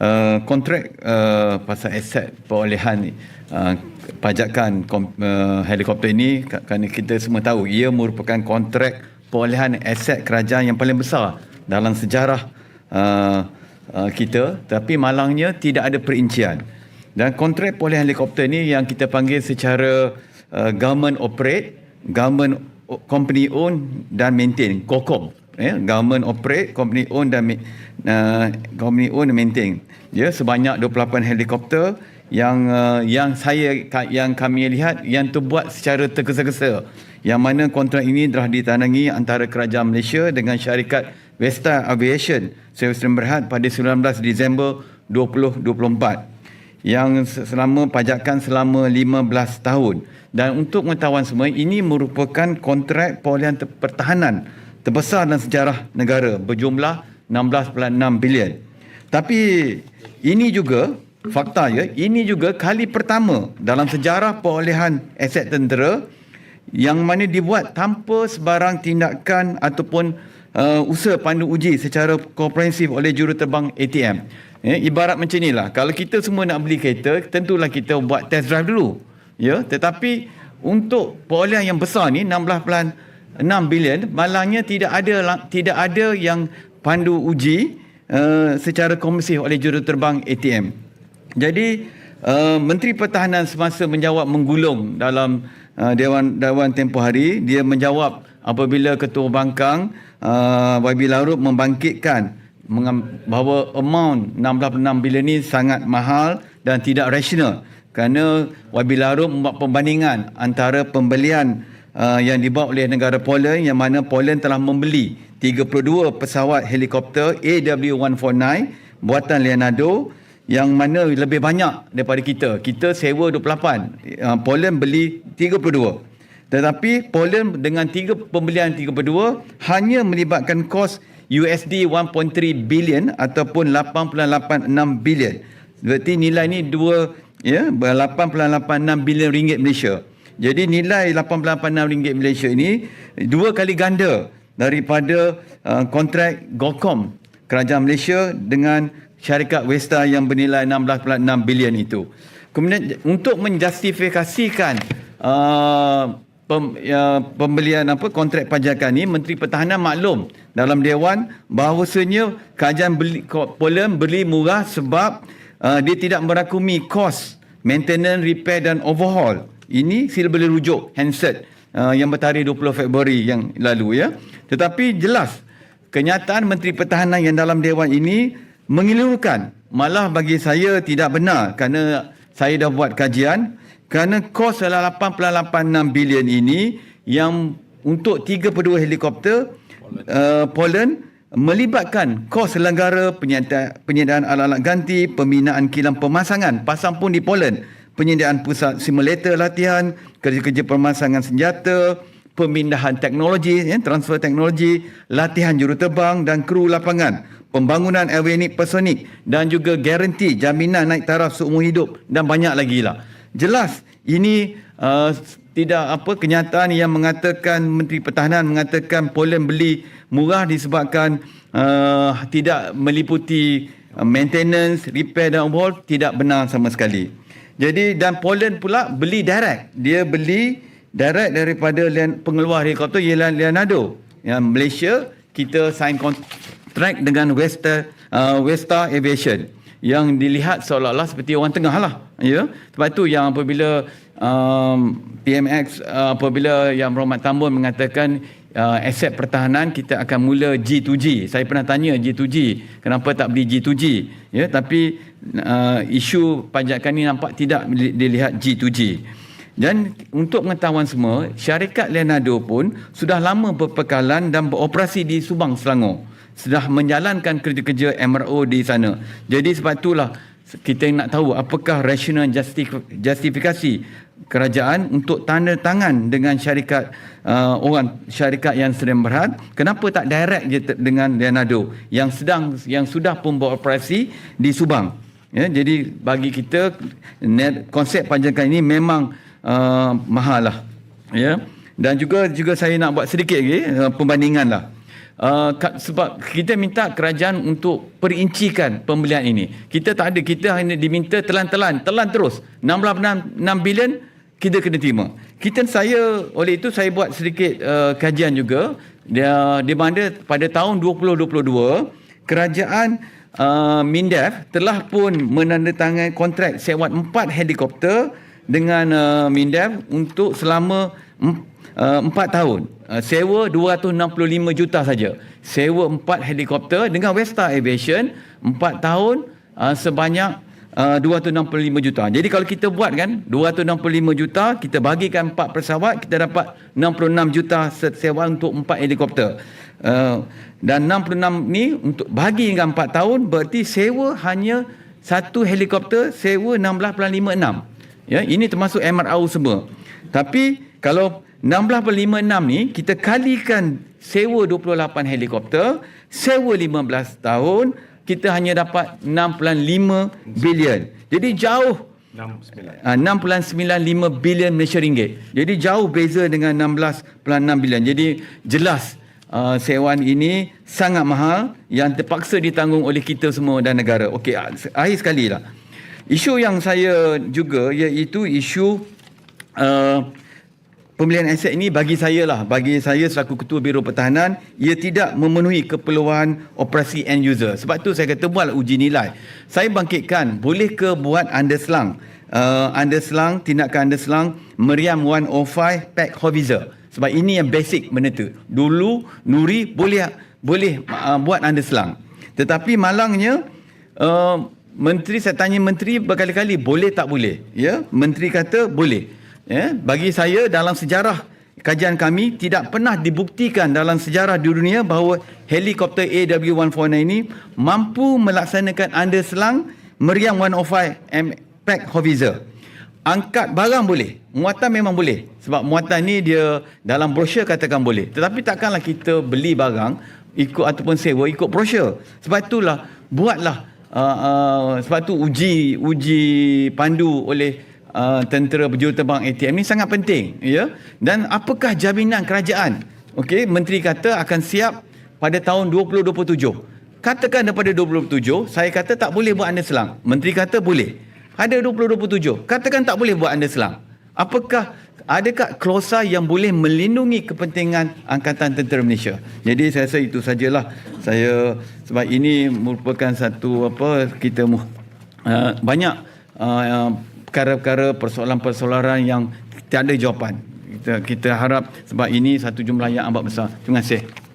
uh, kontrak uh, pasal aset perolehan ni uh, pajakan kom, uh, helikopter ini kerana kita semua tahu ia merupakan kontrak perolehan aset kerajaan yang paling besar dalam sejarah uh, uh, kita. Tapi malangnya tidak ada perincian. Dan kontrak perolehan helikopter ni yang kita panggil secara uh, government operate government company own dan maintain COCOM ya government operate company own dan uh, company own dan maintain. Ya sebanyak 28 helikopter yang uh, yang saya yang kami lihat yang terbuat secara tergesa-gesa. Yang mana kontrak ini telah ditandangi antara kerajaan Malaysia dengan syarikat Vesta Aviation Service Berhad pada 19 Disember 2024 yang selama pajakan selama 15 tahun. Dan untuk pengetahuan semua ini merupakan kontrak perolehan pertahanan terbesar dalam sejarah negara berjumlah 16.6 bilion. Tapi ini juga fakta ya, ini juga kali pertama dalam sejarah perolehan aset tentera yang mana dibuat tanpa sebarang tindakan ataupun uh, usaha pandu uji secara komprehensif oleh juruterbang ATM. Ya, ibarat macam inilah. Kalau kita semua nak beli kereta, tentulah kita buat test drive dulu. Ya, tetapi untuk perolehan yang besar ni 16 6 bilion malangnya tidak ada tidak ada yang pandu uji uh, secara komersil oleh juruterbang ATM. Jadi uh, Menteri Pertahanan semasa menjawab menggulung dalam uh, Dewan Dewan Tempoh Hari dia menjawab apabila Ketua Bangkang uh, YB Larut membangkitkan bahawa amount 66 bilion ini sangat mahal dan tidak rasional kerana YB Larut membuat perbandingan antara pembelian uh, yang dibawa oleh negara Poland yang mana Poland telah membeli 32 pesawat helikopter AW149 buatan Leonardo yang mana lebih banyak daripada kita. Kita sewa 28. Uh, Poland beli 32. Tetapi Poland dengan tiga pembelian 32 hanya melibatkan kos USD 1.3 billion ataupun 8.86 billion. Berarti nilai ni 2 ya 8.86 bilion ringgit Malaysia. Jadi nilai RM886 Malaysia ini dua kali ganda daripada uh, kontrak Gocom kerajaan Malaysia dengan syarikat Westa yang bernilai 16.6 bilion itu. Kemudian untuk menjustifikasikan uh, pem, uh, pembelian apa kontrak pajakan ini Menteri Pertahanan maklum dalam dewan bahawasanya kerajaan beli Poland beli murah sebab uh, dia tidak merakumi kos maintenance, repair dan overhaul ini sila boleh rujuk handset uh, yang bertarikh 20 Februari yang lalu ya. Tetapi jelas kenyataan Menteri Pertahanan yang dalam dewan ini mengelirukan. Malah bagi saya tidak benar kerana saya dah buat kajian kerana kos adalah 8.86 bilion ini yang untuk 32 helikopter uh, Poland melibatkan kos selenggara penyediaan alat-alat ganti, pembinaan kilang pemasangan, pasang pun di Poland penyediaan pusat simulator latihan, kerja-kerja pemasangan senjata, pemindahan teknologi, ya, transfer teknologi, latihan juruterbang dan kru lapangan, pembangunan avianik personik dan juga garanti jaminan naik taraf seumur hidup dan banyak lagi lah. Jelas ini uh, tidak apa kenyataan yang mengatakan Menteri Pertahanan mengatakan Poland beli murah disebabkan uh, tidak meliputi uh, maintenance, repair dan overhaul tidak benar sama sekali. Jadi dan Poland pula beli direct. Dia beli direct daripada pengeluar helikopter ialah Leonardo. Yang Malaysia kita sign kontrak dengan Westa uh, Westa Aviation yang dilihat seolah-olah seperti orang tengah lah. Ya. Sebab itu yang apabila um, PMX uh, apabila yang Romat Tambun mengatakan uh, aset pertahanan kita akan mula G2G. Saya pernah tanya G2G, kenapa tak beli G2G? Ya, tapi uh, isu pajakan ini nampak tidak dilihat G2G. Dan untuk pengetahuan semua, syarikat Leonardo pun sudah lama berpekalan dan beroperasi di Subang, Selangor. Sudah menjalankan kerja-kerja MRO di sana. Jadi sebab itulah kita nak tahu apakah rasional justifikasi kerajaan untuk tanda tangan dengan syarikat uh, orang syarikat yang sedang berhad. Kenapa tak direct je dengan Leonardo yang sedang yang sudah pun beroperasi di Subang? Ya jadi bagi kita net, konsep pajakan ini memang uh, mahal lah ya dan juga juga saya nak buat sedikit lagi uh, perbandingan lah Uh, sebab kita minta kerajaan untuk perincikan pembelian ini. Kita tak ada, kita hanya diminta telan-telan, telan terus. 16.6 bilion kita kena terima. Kita saya oleh itu saya buat sedikit uh, kajian juga dia di mana pada tahun 2022 kerajaan uh, Mindef telah pun menandatangani kontrak sewa empat helikopter dengan uh, Mindef untuk selama uh, empat tahun. Uh, sewa 265 juta saja. Sewa empat helikopter dengan Westa Aviation empat tahun uh, sebanyak uh, 265 juta. Jadi kalau kita buat kan 265 juta kita bagikan empat pesawat kita dapat 66 juta sewa untuk empat helikopter. Uh, dan 66 ni untuk bagi dengan 4 tahun berarti sewa hanya satu helikopter sewa 16.56. Ya, ini termasuk MRAU semua. Tapi kalau 16.56 ni kita kalikan sewa 28 helikopter, sewa 15 tahun, kita hanya dapat 6.5 bilion. Jadi jauh 6.95 bilion Malaysia ringgit. Jadi jauh beza dengan 16.6 bilion. Jadi jelas uh, sewaan ini sangat mahal yang terpaksa ditanggung oleh kita semua dan negara. Okey, ah, akhir sekali lah. Isu yang saya juga iaitu isu uh, pembelian aset ini bagi saya lah, bagi saya selaku Ketua Biro Pertahanan, ia tidak memenuhi keperluan operasi end user. Sebab tu saya kata buat uji nilai. Saya bangkitkan, boleh ke buat underslang? Uh, underslang, tindakan underslang, meriam 105 pack hovizer. Sebab ini yang basic benda tu. Dulu Nuri boleh boleh uh, buat anda selang. Tetapi malangnya uh, menteri saya tanya menteri berkali-kali boleh tak boleh? Ya, menteri kata boleh. Ya, bagi saya dalam sejarah kajian kami tidak pernah dibuktikan dalam sejarah di dunia bahawa helikopter AW149 ini mampu melaksanakan anda selang meriam 105 impact hovizer angkat barang boleh muatan memang boleh. Sebab muatan ni dia dalam brosur katakan boleh. Tetapi takkanlah kita beli barang ikut ataupun sewa ikut brosur sebab itulah buatlah uh, uh, sebab tu uji uji pandu oleh uh, tentera berjuruterbang ATM ni sangat penting ya dan apakah jaminan kerajaan okey menteri kata akan siap pada tahun 2027 katakan daripada 2027 saya kata tak boleh buat anda selang menteri kata boleh ada 2027. Katakan tak boleh buat anda selang. Apakah adakah klausa yang boleh melindungi kepentingan Angkatan Tentera Malaysia? Jadi saya rasa itu sajalah. Saya sebab ini merupakan satu apa kita uh, banyak uh, perkara-perkara persoalan-persoalan yang tiada jawapan. Kita kita harap sebab ini satu jumlah yang amat besar. Terima kasih.